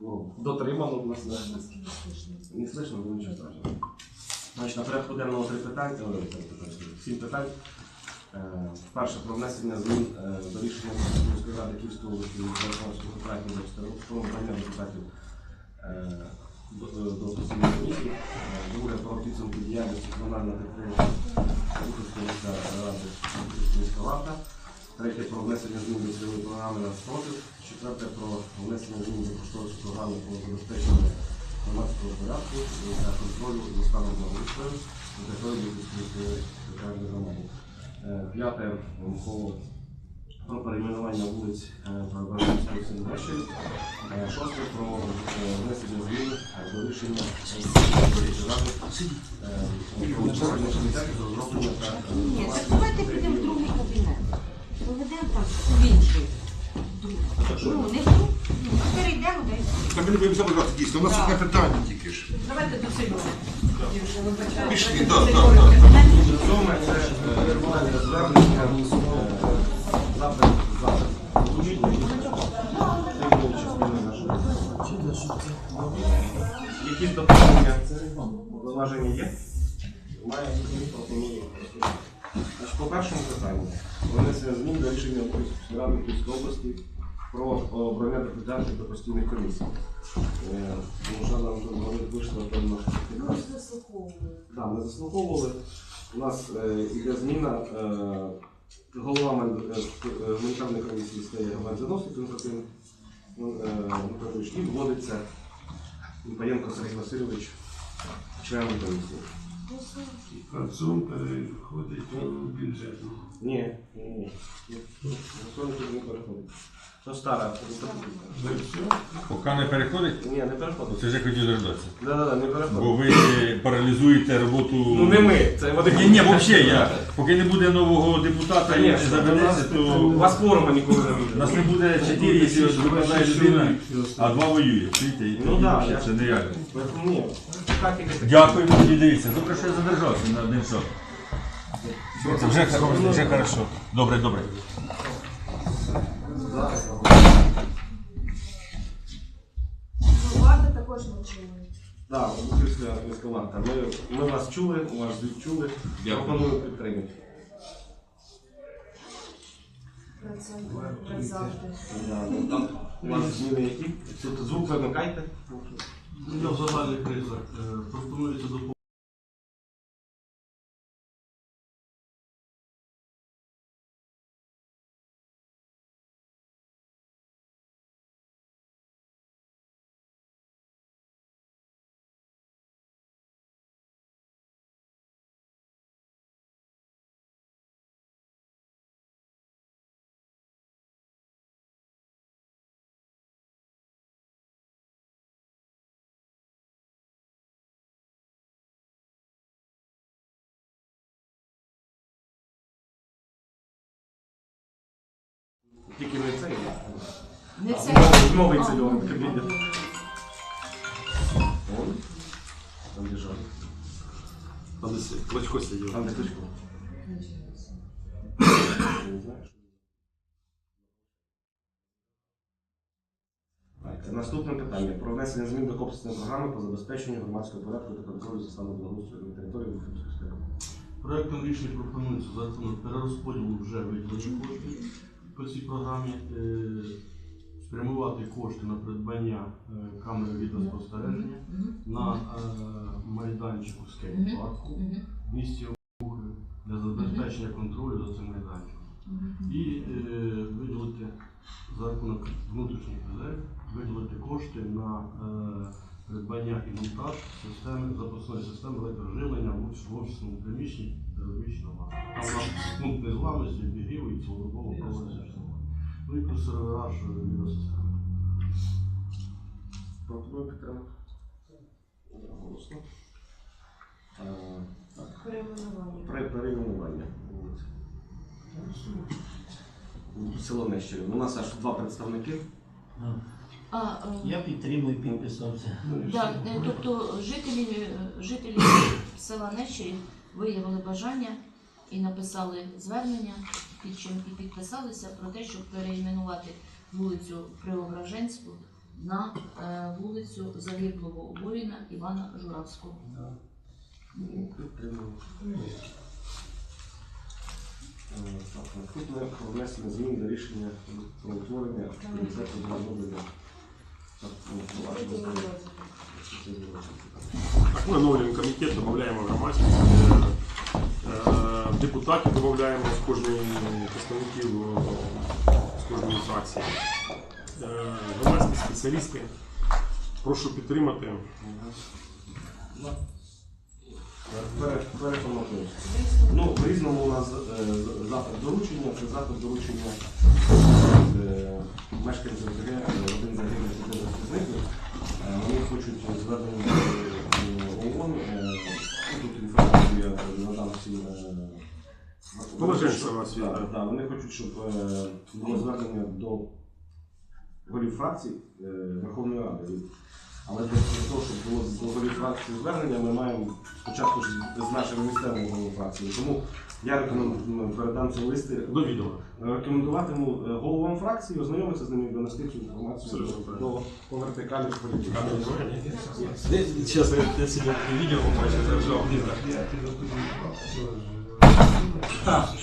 Ну, дотримано в нас. Не слышно, було нічого страшного. Значить, на порядку денного три питання, сім питань. Е, Перше про внесення змін е, до рішення міської ради Київської області від 19 травня 24 року про обрання депутатів е, до е, постійної комісії. Е, Друге про підсумки діяльності комунального підприємства Бухівської міської ради міська варта. Третє про внесення змін до цільової програми на спротив. Четверте про внесення змін до кошторису програми по забезпеченню громадського порядку та контролю за станом благоустрою на території Бухівської територіальної громади. Е, П'яте про перейменування вулиць е, Барбаринської Шосте про е, внесення змін до рішення ради про утворення комітету з розроблення та Так не будемо забирати, дійсно, у нас одне питання тільки ж. Давайте до Сильвана. Пішли, так, так, так. Суми це е, нормальне звернення, запит, запит. Якісь доповнення, зауваження є? Має пропонує. Значить, по першому питанню, внесення змін до рішення ради Київської області про обрання депутатів до постійних комісій. Е, Тому що нам тут говорить, вийшла певна якраз Да, ми заслуховували. У нас е, іде зміна. Е, голова е, е, гуманітарної комісії стає Мензеносик Константин ну, е, Анатолійович і вводиться Паєнко Сергій Васильович, членом комісії. А ЦУМ переходить у бюджетну. Ні, ні, ні. Ніхто нікуди не переходить. Це стара. Поки не переходить, Ні, не переходить. це вже хотів дождатися. Да-да-да, не переходить. Бо ви паралізуєте роботу. Ну не ми, це вони. Ні, ні, взагалі, я. Поки не буде нового депутата і не Конечно, у нас, у то вас форума ніколи не у буде. нас не буде 4, якщо випадає людина, а два воює. Чуєте? І Ну тоді да, взагалі я- це нереально. Поэтому ні. Так і таке. Дякую, тоді дивіться. Добре, що я задержався на один шаг. Це вже, вже хорошо. Добре, добре. Влада також не. Так, після міська. Ми, ми вас чули, ваш звіт чули. Пропоную підтримати. Працює завжди. Да, ну, там у вас зміни які? Тут звук вимикайте. Я в загальних е, пропонується допомогти. Тільки не цей. Не а це. Новий, новий цільовий ну, кабінет. Он. Там держав. Там десь Клочко сидів. Там де? Так, Наступне питання про внесення змін до комплексної програми по забезпеченню громадського порядку та контролю за станом благоустрою на території Бухівської ради. Проектом рішення пропонується за перерозподілу вже виділені кошти по цій програмі, е, спрямувати кошти на придбання е, камери відеоспостереження на е, майданчику скейт-парку в місті Обухові для забезпечення контролю за цим майданчиком. І виділити за рахунок внутрішніх резервів, виділити кошти на придбання і монтаж системи запасної системи електроживлення в офіс- офісному приміщенні та розміщено вам. Там у нас пункт незламності, обігріву і цілодобово проводиться. Ну і плюс сервераж е, відеосистеми. Пропоную підтримати. Одноголосно. Е, так. Перейменування. При перейменування вулиці. Село Нещерів. У нас аж два представники. А, е, Я підтримую, підписався. Да, е, тобто жителі, е, жителі села Нещері виявили бажання і написали звернення, під підписалися про те, щоб переіменувати вулицю Преображенську на е, вулицю загиблого воїна Івана Журавського. Е, Так, наступне про внесення змін до рішення про утворення комітету з розроблення та впровадження Так, ми оновлюємо комітет, додаємо громадськість, е, е, депутатів додаємо з кожної представників е, з кожної фракції. Е, Громадські спеціалісти. Прошу підтримати. Пере- Переформатуємо. Ну, по-різному у нас е, запит доручення, це запит доручення е, мешканців ОТГ, е, один загиблих, один захисників. Е, Вони хочуть звернення ООН. Так, так. так, Вони хочуть, щоб е, було звернення до голів фракцій е, Верховної Ради. Але для того, щоб було до голів фракції звернення, ми маємо спочатку ж з нашими місцевими головами фракції. Тому я рекомендую передам ці листи. До відома. Рекомендуватиму е, головам фракції ознайомитися з ними і донести цю інформацію до, правильно. до, по вертикалі політики. Сейчас я себе видео побачив, це 啊。